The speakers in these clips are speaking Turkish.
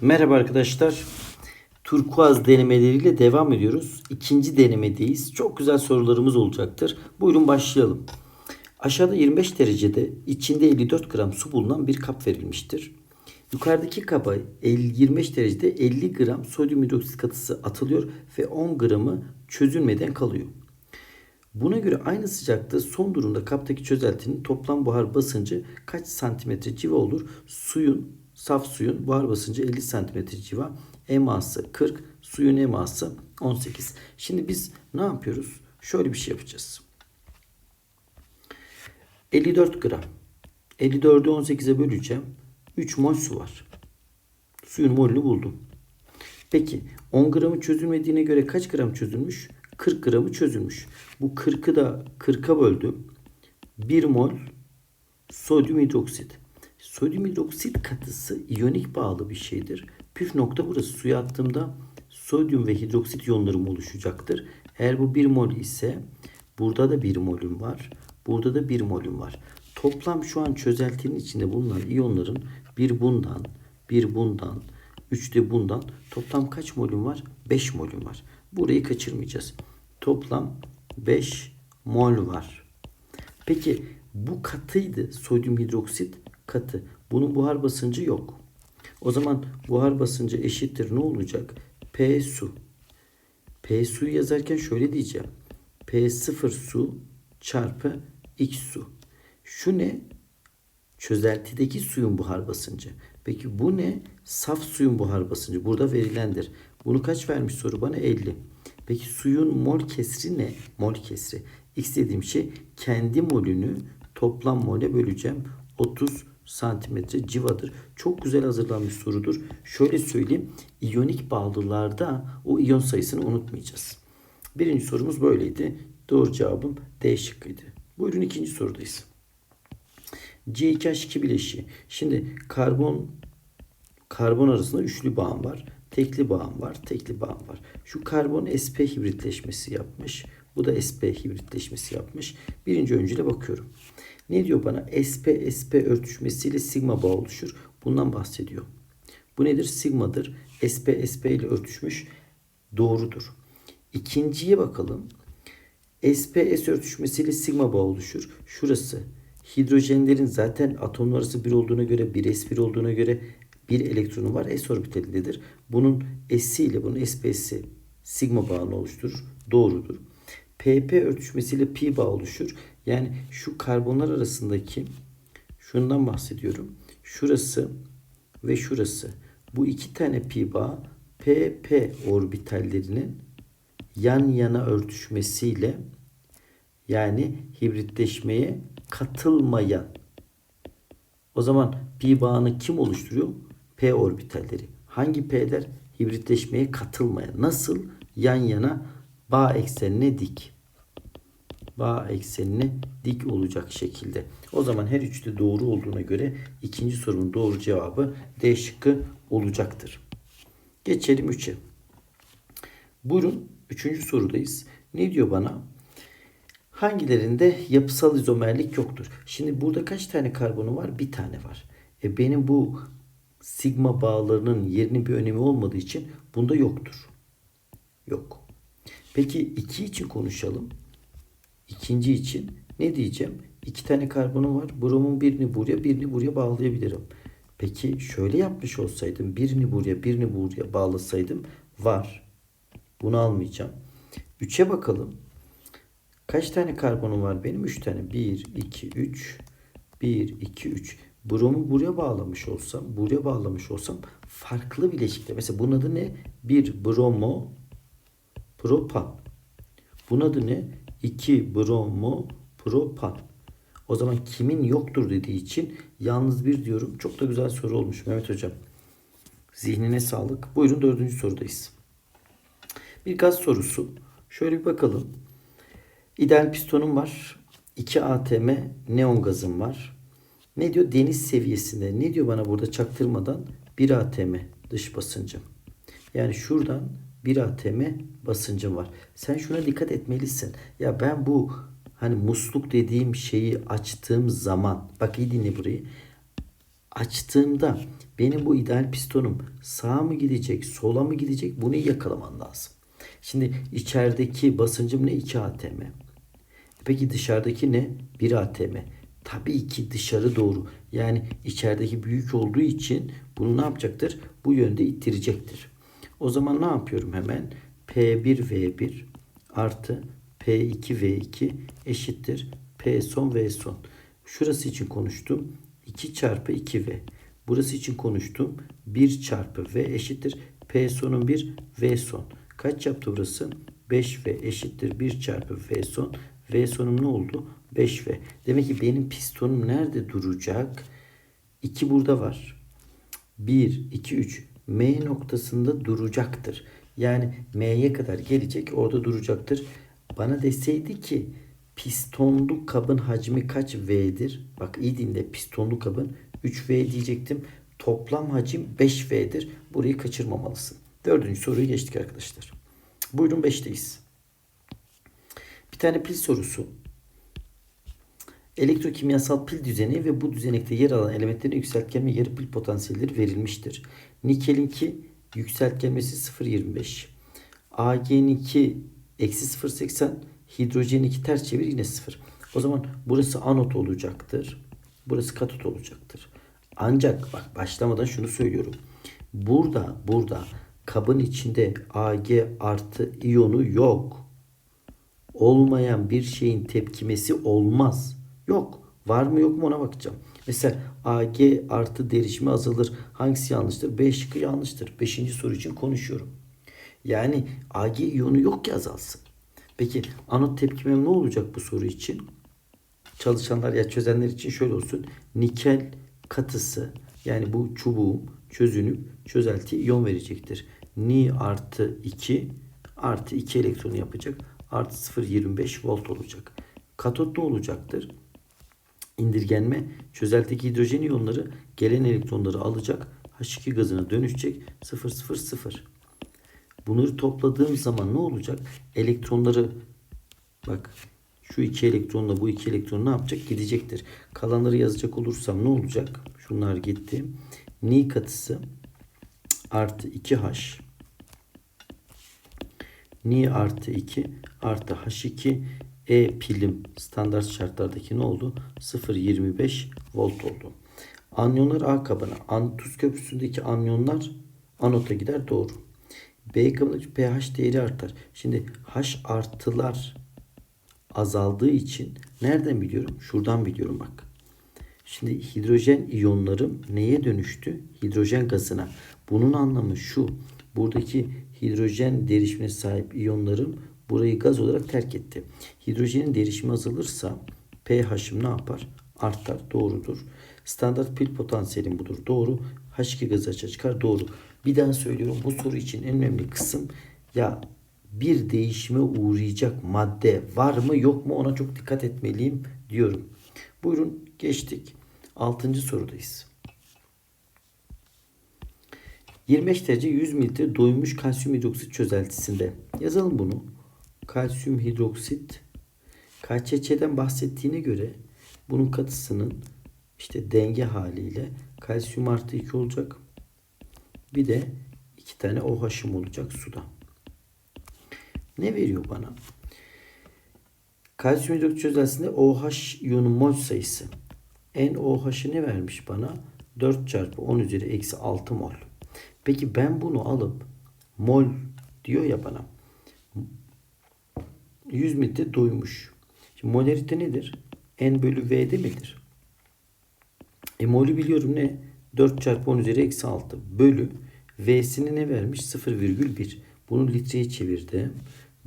Merhaba arkadaşlar. Turkuaz denemeleriyle devam ediyoruz. İkinci denemedeyiz. Çok güzel sorularımız olacaktır. Buyurun başlayalım. Aşağıda 25 derecede içinde 54 gram su bulunan bir kap verilmiştir. Yukarıdaki kaba 50 25 derecede 50 gram sodyum hidroksit katısı atılıyor ve 10 gramı çözülmeden kalıyor. Buna göre aynı sıcaklıkta son durumda kaptaki çözeltinin toplam buhar basıncı kaç santimetre civa olur? Suyun, saf suyun buhar basıncı 50 santimetre civa. Eması 40, suyun eması 18. Şimdi biz ne yapıyoruz? Şöyle bir şey yapacağız. 54 gram. 54'ü 18'e böleceğim. 3 mol su var. Suyun molünü buldum. Peki 10 gramı çözülmediğine göre kaç gram çözülmüş? 40 gramı çözülmüş. Bu 40'ı da 40'a böldüm. 1 mol sodyum hidroksit. Sodyum hidroksit katısı iyonik bağlı bir şeydir. Püf nokta burası. Suya attığımda sodyum ve hidroksit iyonlarım oluşacaktır. Eğer bu 1 mol ise burada da 1 molüm var. Burada da 1 molüm var. Toplam şu an çözeltinin içinde bulunan iyonların bir bundan, bir bundan, 3 de bundan toplam kaç molüm var? 5 molüm var. Burayı kaçırmayacağız. Toplam 5 mol var. Peki bu katıydı. Sodyum hidroksit katı. Bunun buhar basıncı yok. O zaman buhar basıncı eşittir ne olacak? P su. P suyu yazarken şöyle diyeceğim. P0 su çarpı X su. Şu ne? Çözeltideki suyun buhar basıncı. Peki bu ne? Saf suyun buhar basıncı. Burada verilendir. Bunu kaç vermiş soru bana? 50. Peki suyun mol kesri ne? Mol kesri. X dediğim şey kendi molünü toplam mole böleceğim. 30 santimetre civadır. Çok güzel hazırlanmış sorudur. Şöyle söyleyeyim. İyonik bağlılarda o iyon sayısını unutmayacağız. Birinci sorumuz böyleydi. Doğru cevabım D şıkkıydı. Buyurun ikinci sorudayız. C2H2 bileşiği. Şimdi karbon karbon arasında üçlü bağım var. Tekli bağım var. Tekli bağım var. Şu karbon sp hibritleşmesi yapmış. Bu da sp hibritleşmesi yapmış. Birinci öncüle bakıyorum. Ne diyor bana? sp sp örtüşmesiyle sigma bağ oluşur. Bundan bahsediyor. Bu nedir? Sigmadır. sp sp ile örtüşmüş. Doğrudur. İkinciye bakalım. sp s örtüşmesiyle sigma bağ oluşur. Şurası hidrojenlerin zaten atomlar arası bir olduğuna göre, bir s1 olduğuna göre bir elektronu var. S orbitalindedir. Bunun S'i ile bunun SP'si sigma bağını oluşturur. Doğrudur. PP örtüşmesiyle pi bağ oluşur. Yani şu karbonlar arasındaki şundan bahsediyorum. Şurası ve şurası. Bu iki tane pi bağ PP orbitallerinin yan yana örtüşmesiyle yani hibritleşmeye katılmayan o zaman pi bağını kim oluşturuyor? P orbitalleri. Hangi P'ler? Hibritleşmeye katılmayan. Nasıl? Yan yana bağ eksenine dik. Bağ eksenine dik olacak şekilde. O zaman her üçte doğru olduğuna göre ikinci sorunun doğru cevabı D şıkkı olacaktır. Geçelim 3'e. Buyurun 3. sorudayız. Ne diyor bana? Hangilerinde yapısal izomerlik yoktur? Şimdi burada kaç tane karbonu var? Bir tane var. E benim bu sigma bağlarının yerinin bir önemi olmadığı için bunda yoktur. Yok. Peki iki için konuşalım. İkinci için ne diyeceğim? İki tane karbonum var. Bromun birini buraya birini buraya bağlayabilirim. Peki şöyle yapmış olsaydım birini buraya birini buraya bağlasaydım var. Bunu almayacağım. Üçe bakalım. Kaç tane karbonum var benim? 3 tane. 1, 2, 3. 1, 2, 3. Bromu buraya bağlamış olsam, buraya bağlamış olsam farklı bileşikte. Mesela bunun adı ne? 1 bromo propan. Bunun adı ne? 2 bromo propan. O zaman kimin yoktur dediği için yalnız bir diyorum. Çok da güzel soru olmuş Mehmet Hocam. Zihnine sağlık. Buyurun dördüncü sorudayız. Bir gaz sorusu. Şöyle bir bakalım. İdeal pistonum var. 2 ATM neon gazım var. Ne diyor? Deniz seviyesinde. Ne diyor bana burada çaktırmadan? 1 ATM dış basıncım. Yani şuradan 1 ATM basıncım var. Sen şuna dikkat etmelisin. Ya ben bu hani musluk dediğim şeyi açtığım zaman bak iyi dinle burayı. Açtığımda benim bu ideal pistonum sağa mı gidecek, sola mı gidecek bunu yakalaman lazım. Şimdi içerideki basıncım ne? 2 atm. Peki dışarıdaki ne? 1 atm. Tabii ki dışarı doğru. Yani içerideki büyük olduğu için bunu ne yapacaktır? Bu yönde ittirecektir. O zaman ne yapıyorum hemen? P1V1 artı P2V2 eşittir P son V son. Şurası için konuştum. 2 çarpı 2V. Burası için konuştum. 1 çarpı V eşittir. P sonun 1 V son. Kaç yaptı burası? 5V eşittir 1 çarpı V son. V sonum ne oldu? 5V. Demek ki benim pistonum nerede duracak? 2 burada var. 1, 2, 3 M noktasında duracaktır. Yani M'ye kadar gelecek orada duracaktır. Bana deseydi ki pistonlu kabın hacmi kaç V'dir? Bak iyi dinle pistonlu kabın 3V diyecektim. Toplam hacim 5V'dir. Burayı kaçırmamalısın. Dördüncü soruyu geçtik arkadaşlar. Buyurun 5'teyiz. Bir tane pil sorusu. Elektrokimyasal pil düzeni ve bu düzenekte yer alan elementlerin yükseltgen ve yarı pil potansiyelleri verilmiştir. Nikel'inki yükseltgenmesi 0.25. AG'ninki eksi 0.80. Hidrojeninki ters çevir yine 0. O zaman burası anot olacaktır. Burası katot olacaktır. Ancak bak başlamadan şunu söylüyorum. Burada burada kabın içinde Ag artı iyonu yok. Olmayan bir şeyin tepkimesi olmaz. Yok. Var mı yok mu ona bakacağım. Mesela Ag artı derişimi azalır. Hangisi yanlıştır? B şıkkı yanlıştır. Beşinci soru için konuşuyorum. Yani Ag iyonu yok ki azalsın. Peki anot tepkimem ne olacak bu soru için? Çalışanlar ya çözenler için şöyle olsun. Nikel katısı yani bu çubuğum çözünüp çözelti iyon verecektir. Ni artı 2 artı 2 elektronu yapacak. Artı 0.25 volt olacak. Katot ne olacaktır? İndirgenme çözeltideki hidrojen iyonları gelen elektronları alacak. H2 gazına dönüşecek. 000. Bunları topladığım zaman ne olacak? Elektronları bak şu iki elektronla bu iki elektron ne yapacak? Gidecektir. Kalanları yazacak olursam ne olacak? Şunlar gitti. Ni katısı artı 2H Ni artı 2 artı H2 E pilim standart şartlardaki ne oldu? 0.25 volt oldu. Anyonlar A kabına. An, tuz köprüsündeki anyonlar anota gider. Doğru. B kabındaki pH değeri artar. Şimdi H artılar azaldığı için nereden biliyorum? Şuradan biliyorum bak. Şimdi hidrojen iyonlarım neye dönüştü? Hidrojen gazına. Bunun anlamı şu. Buradaki hidrojen derişimine sahip iyonlarım burayı gaz olarak terk etti. Hidrojenin derişimi azalırsa pH'im ne yapar? Artar. Doğrudur. Standart pil potansiyelim budur. Doğru. H2 gazı açığa çıkar. Doğru. Bir daha söylüyorum. Bu soru için en önemli kısım ya bir değişime uğrayacak madde var mı yok mu ona çok dikkat etmeliyim diyorum. Buyurun geçtik. Altıncı sorudayız. 25 derece 100 mililitre doymuş kalsiyum hidroksit çözeltisinde. Yazalım bunu. Kalsiyum hidroksit KÇÇ'den bahsettiğine göre bunun katısının işte denge haliyle kalsiyum artı 2 olacak. Bir de iki tane OH'ım olacak suda. Ne veriyor bana? Kalsiyum hidroksit çözeltisinde OH iyonu mol sayısı. NOH'ı ne vermiş bana? 4 çarpı 10 üzeri eksi 6 mol. Peki ben bunu alıp mol diyor ya bana. 100 mililitre doymuş. Şimdi molarite nedir? N bölü V'de midir? E molü biliyorum ne? 4 çarpı 10 üzeri eksi 6 bölü V'sini ne vermiş? 0,1. Bunu litreye çevirdim.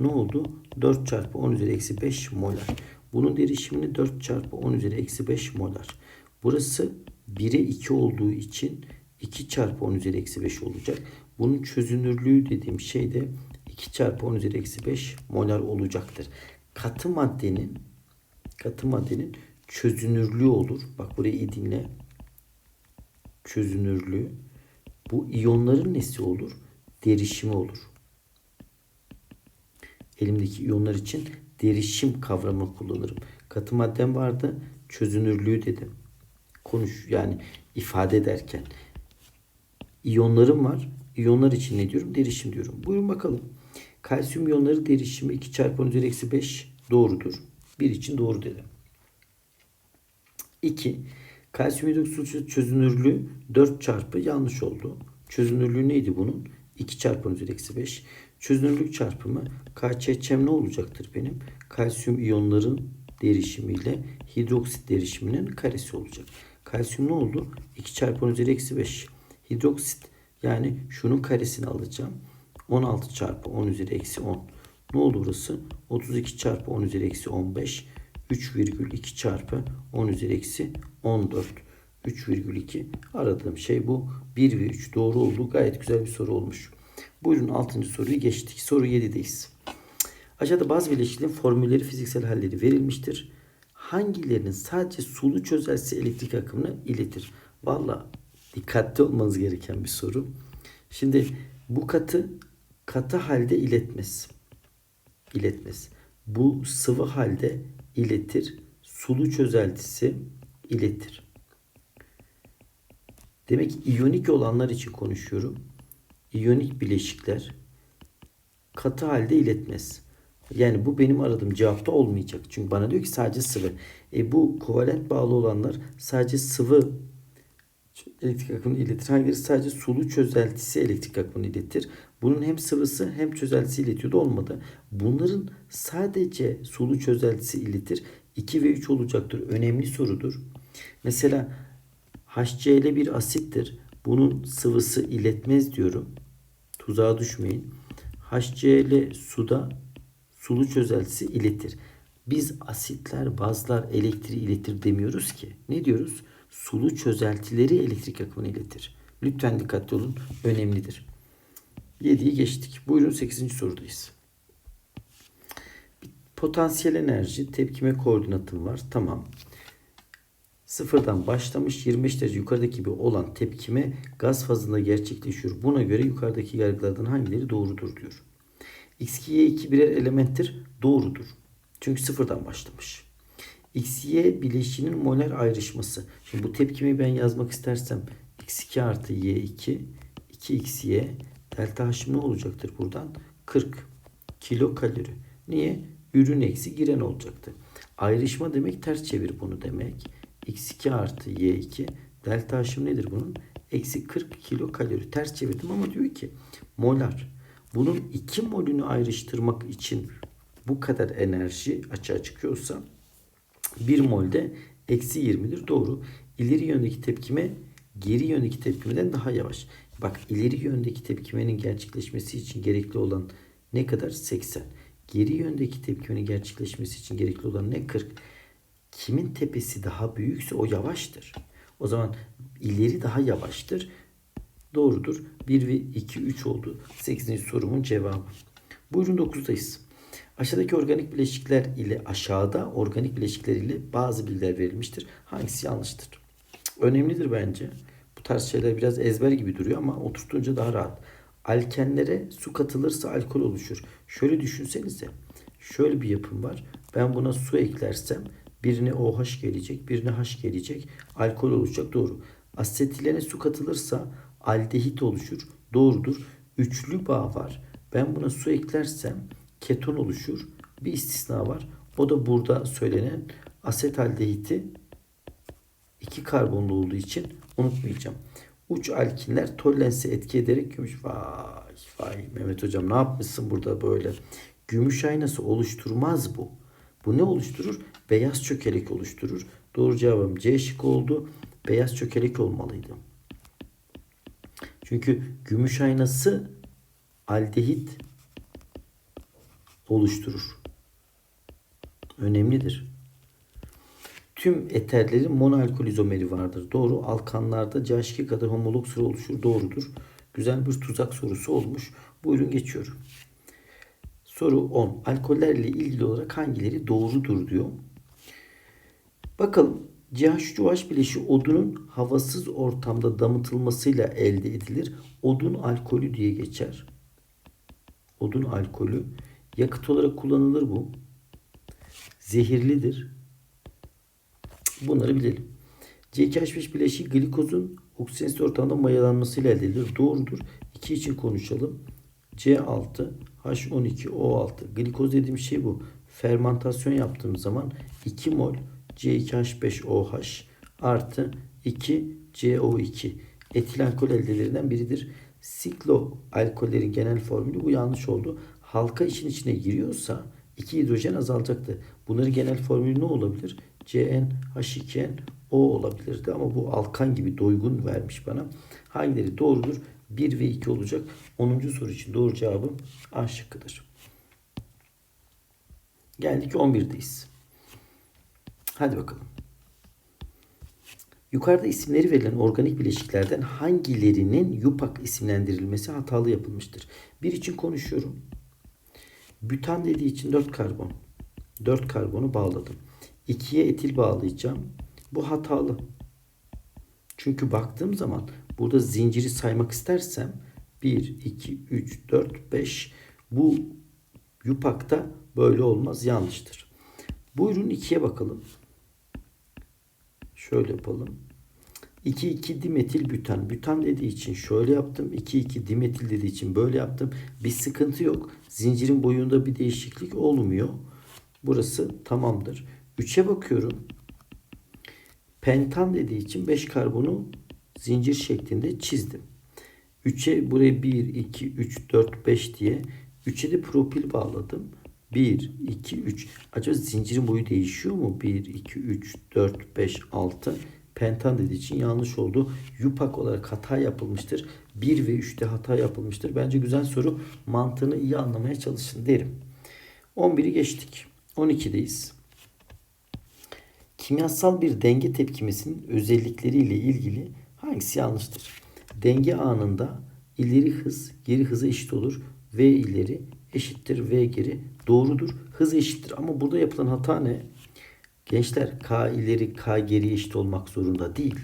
Ne oldu? 4 çarpı 10 üzeri eksi 5 molar. Bunun derişimini 4 çarpı 10 üzeri eksi 5 molar. Burası 1'e 2 olduğu için 2 çarpı 10 üzeri eksi 5 olacak. Bunun çözünürlüğü dediğim şey de 2 çarpı 10 üzeri eksi 5 molar olacaktır. Katı maddenin katı maddenin çözünürlüğü olur. Bak burayı iyi dinle. Çözünürlüğü. Bu iyonların nesi olur? Derişimi olur. Elimdeki iyonlar için derişim kavramı kullanırım. Katı maddem vardı. Çözünürlüğü dedim. Konuş yani ifade ederken. İyonlarım var. İyonlar için ne diyorum? Derişim diyorum. Buyurun bakalım. Kalsiyum iyonları derişimi 2 çarpı 10 üzeri eksi 5 doğrudur. 1 için doğru dedim. 2. Kalsiyum hidroksit çözünürlüğü 4 çarpı yanlış oldu. Çözünürlüğü neydi bunun? 2 çarpı 10 üzeri eksi 5. Çözünürlük çarpımı KÇÇ'm ne olacaktır benim? Kalsiyum iyonların derişimiyle hidroksit derişiminin karesi olacak. Kalsiyum ne oldu? 2 çarpı 10 üzeri eksi 5. Hidroksit yani şunun karesini alacağım. 16 çarpı 10 üzeri eksi 10. Ne oldu burası? 32 çarpı 10 üzeri eksi 15. 3,2 çarpı 10 üzeri eksi 14. 3,2 aradığım şey bu. 1 ve 3 doğru oldu. Gayet güzel bir soru olmuş. Buyurun 6. soruyu geçtik. Soru 7'deyiz. Aşağıda bazı bileşiklerin formülleri fiziksel halleri verilmiştir. Hangilerinin sadece sulu çözelsi elektrik akımını iletir? Valla dikkatli olmanız gereken bir soru. Şimdi bu katı katı halde iletmez. İletmez. Bu sıvı halde iletir. Sulu çözeltisi iletir. Demek ki iyonik olanlar için konuşuyorum. İyonik bileşikler katı halde iletmez. Yani bu benim aradığım cevapta olmayacak. Çünkü bana diyor ki sadece sıvı. E bu kovalent bağlı olanlar sadece sıvı elektrik akımını iletir. Hangileri sadece sulu çözeltisi elektrik akımını iletir. Bunun hem sıvısı hem çözeltisi iletiyordu olmadı. Bunların sadece sulu çözeltisi iletir. 2 ve 3 olacaktır. Önemli sorudur. Mesela HCl bir asittir. Bunun sıvısı iletmez diyorum. Tuzağa düşmeyin. HCl suda sulu çözeltisi iletir. Biz asitler, bazlar elektriği iletir demiyoruz ki. Ne diyoruz? Sulu çözeltileri elektrik akımını iletir. Lütfen dikkatli olun. Önemlidir. 7'yi geçtik. Buyurun 8. sorudayız. Potansiyel enerji, tepkime koordinatım var. Tamam. Sıfırdan başlamış 25 derece yukarıdaki gibi olan tepkime gaz fazında gerçekleşiyor. Buna göre yukarıdaki yargılardan hangileri doğrudur diyor. X2, Y2 birer elementtir. Doğrudur. Çünkü sıfırdan başlamış. XY bileşiğinin molar ayrışması. Şimdi bu tepkimi ben yazmak istersem X2 artı Y2 2XY delta H ne olacaktır buradan? 40 kilo kalori. Niye? Ürün eksi giren olacaktı. Ayrışma demek ters çevir bunu demek. X2 artı Y2 delta H'ım nedir bunun? Eksi 40 kilo kalori. Ters çevirdim ama diyor ki molar. Bunun 2 molünü ayrıştırmak için bu kadar enerji açığa çıkıyorsa 1 molde eksi 20'dir. Doğru. İleri yöndeki tepkime geri yöndeki tepkimeden daha yavaş. Bak ileri yöndeki tepkimenin gerçekleşmesi için gerekli olan ne kadar? 80. Geri yöndeki tepkimenin gerçekleşmesi için gerekli olan ne? 40. Kimin tepesi daha büyükse o yavaştır. O zaman ileri daha yavaştır. Doğrudur. 1 ve 2, 3 oldu. 8. sorumun cevabı. Buyurun 9'dayız. Aşağıdaki organik bileşikler ile aşağıda organik bileşikler ile bazı bilgiler verilmiştir. Hangisi yanlıştır? Önemlidir bence. Tarz şeyler biraz ezber gibi duruyor ama oturtunca daha rahat. Alkenlere su katılırsa alkol oluşur. Şöyle düşünsenize. Şöyle bir yapım var. Ben buna su eklersem birine OH gelecek, birine H gelecek. Alkol oluşacak. Doğru. Asetilene su katılırsa aldehit oluşur. Doğrudur. Üçlü bağ var. Ben buna su eklersem keton oluşur. Bir istisna var. O da burada söylenen asetaldehiti iki karbonlu olduğu için unutmayacağım. Uç alkinler tollense etki ederek gümüş. Vay vay Mehmet hocam ne yapmışsın burada böyle. Gümüş aynası oluşturmaz bu. Bu ne oluşturur? Beyaz çökelek oluşturur. Doğru cevabım C şık oldu. Beyaz çökelek olmalıydı. Çünkü gümüş aynası aldehit oluşturur. Önemlidir. Tüm eterlerin monoalkol izomeri vardır. Doğru. Alkanlarda CH2 kadar homolog sıra oluşur. Doğrudur. Güzel bir tuzak sorusu olmuş. Buyurun geçiyorum. Soru 10. Alkollerle ilgili olarak hangileri doğrudur diyor. Bakalım. CH3OH bileşiği odunun havasız ortamda damıtılmasıyla elde edilir. Odun alkolü diye geçer. Odun alkolü. Yakıt olarak kullanılır bu. Zehirlidir. Bunları bilelim. C2H5 bileşiği glikozun oksijensiz ortamda mayalanmasıyla elde edilir. Doğrudur. 2 için konuşalım. C6 H12O6 glikoz dediğim şey bu. Fermantasyon yaptığım zaman 2 mol C2H5OH artı 2 CO2 etil alkol eldelerinden biridir. Siklo alkollerin genel formülü bu yanlış oldu. Halka işin içine giriyorsa 2 hidrojen azalacaktı. Bunların genel formülü ne olabilir? CN, H2N, O olabilirdi ama bu alkan gibi doygun vermiş bana. Hangileri doğrudur? 1 ve 2 olacak. 10. soru için doğru cevabım A şıkkıdır. Geldik 11'deyiz. Hadi bakalım. Yukarıda isimleri verilen organik bileşiklerden hangilerinin yupak isimlendirilmesi hatalı yapılmıştır? Bir için konuşuyorum. Bütan dediği için 4 karbon. 4 karbonu bağladım. 2'ye etil bağlayacağım. Bu hatalı. Çünkü baktığım zaman burada zinciri saymak istersem 1, 2, 3, 4, 5 bu yupakta böyle olmaz yanlıştır. Buyurun 2'ye bakalım. Şöyle yapalım. 2,2 dimetil bütan. Bütan dediği için şöyle yaptım. 2,2 dimetil dediği için böyle yaptım. Bir sıkıntı yok. Zincirin boyunda bir değişiklik olmuyor. Burası tamamdır. 3'e bakıyorum. Pentan dediği için 5 karbonu zincir şeklinde çizdim. 3'e buraya 1, 2, 3, 4, 5 diye 3'e de propil bağladım. 1, 2, 3. Acaba zincirin boyu değişiyor mu? 1, 2, 3, 4, 5, 6. Pentan dediği için yanlış oldu. Yupak olarak hata yapılmıştır. 1 ve 3'te hata yapılmıştır. Bence güzel soru. Mantığını iyi anlamaya çalışın derim. 11'i geçtik. 12'deyiz. Kimyasal bir denge tepkimesinin özellikleriyle ilgili hangisi yanlıştır? Denge anında ileri hız geri hıza eşit olur. V ileri eşittir V geri doğrudur. Hız eşittir ama burada yapılan hata ne? Gençler K ileri K geri eşit olmak zorunda değil.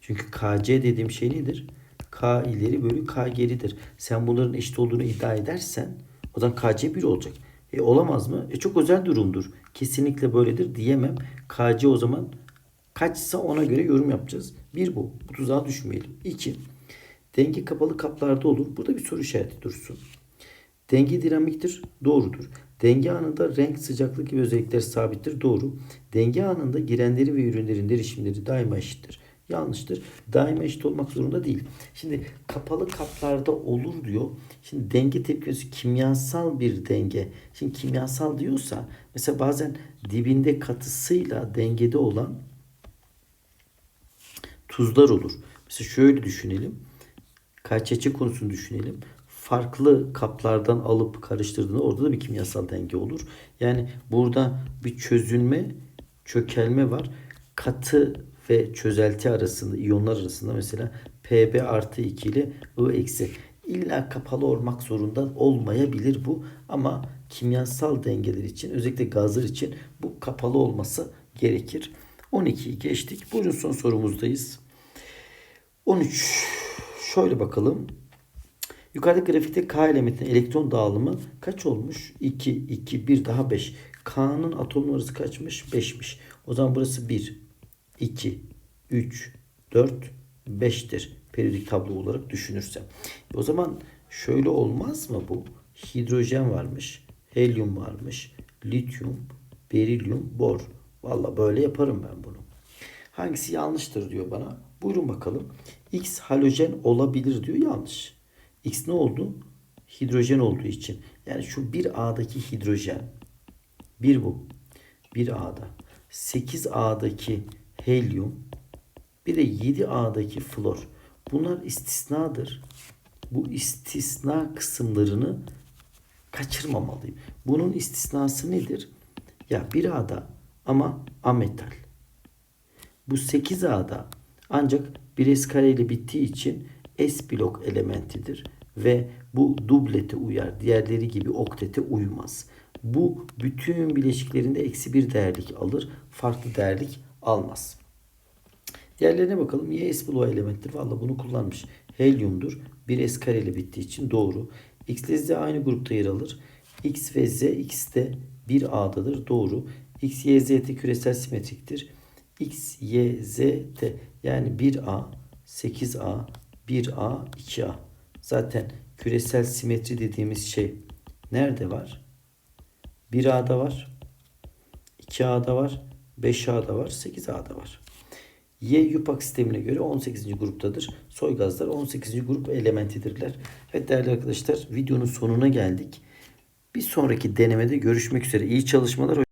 Çünkü KC dediğim şey nedir? K ileri bölü K geridir. Sen bunların eşit olduğunu iddia edersen o zaman KC 1 olacak. E olamaz mı? E çok özel durumdur. Kesinlikle böyledir diyemem. KC o zaman kaçsa ona göre yorum yapacağız. Bir bu. Bu tuzağa düşmeyelim. İki. Denge kapalı kaplarda olur. Burada bir soru işareti dursun. Denge dinamiktir. Doğrudur. Denge anında renk, sıcaklık gibi özellikler sabittir. Doğru. Denge anında girenleri ve ürünlerin derişimleri daima eşittir. Yanlıştır. Daima eşit olmak zorunda değil. Şimdi kapalı kaplarda olur diyor. Şimdi denge tepkisi kimyasal bir denge. Şimdi kimyasal diyorsa mesela bazen dibinde katısıyla dengede olan tuzlar olur. Mesela şöyle düşünelim. KÇÇ konusunu düşünelim. Farklı kaplardan alıp karıştırdığında orada da bir kimyasal denge olur. Yani burada bir çözülme, çökelme var. Katı ve çözelti arasında, iyonlar arasında mesela Pb artı 2 ile I eksi. İlla kapalı olmak zorunda olmayabilir bu. Ama kimyasal dengeler için özellikle gazlar için bu kapalı olması gerekir. 12'yi geçtik. Buyurun son sorumuzdayız. 13. Şöyle bakalım. Yukarıdaki grafikte K elementinin elektron dağılımı kaç olmuş? 2, 2, 1 daha 5. K'nın atom numarası kaçmış? 5'miş. O zaman burası 1, 2, 3, 4, 5'tir. Periyodik tablo olarak düşünürse. O zaman şöyle olmaz mı bu? Hidrojen varmış, helyum varmış, lityum, berilyum, bor. Valla böyle yaparım ben bunu. Hangisi yanlıştır diyor bana. Buyurun bakalım. X halojen olabilir diyor yanlış. X ne oldu? Hidrojen olduğu için. Yani şu 1A'daki hidrojen. 1 bu. 1A'da. 8A'daki helyum. Bir de 7 A'daki flor. Bunlar istisnadır. Bu istisna kısımlarını kaçırmamalıyım. Bunun istisnası nedir? Ya bir A'da ama ametal. Bu 8 A'da ancak bir S kare ile bittiği için S blok elementidir ve bu dublete uyar. Diğerleri gibi oktete uymaz. Bu bütün bileşiklerinde eksi bir değerlik alır. Farklı değerlik almaz. Diğerlerine bakalım. Y S bloğu elementtir. Valla bunu kullanmış. Helyumdur. Bir S kare ile bittiği için doğru. X ile Z aynı grupta yer alır. X ve Z X de bir A'dadır. Doğru. X, Y, Z küresel simetriktir. X, Y, Z, T. Yani 1A, 8A, 1A, 2A. Zaten küresel simetri dediğimiz şey nerede var? 1A'da var. 2A'da var. 5A'da var. 8A'da var. Y yupak sistemine göre 18. gruptadır. Soy gazlar 18. grup elementidirler. Evet değerli arkadaşlar videonun sonuna geldik. Bir sonraki denemede görüşmek üzere. İyi çalışmalar.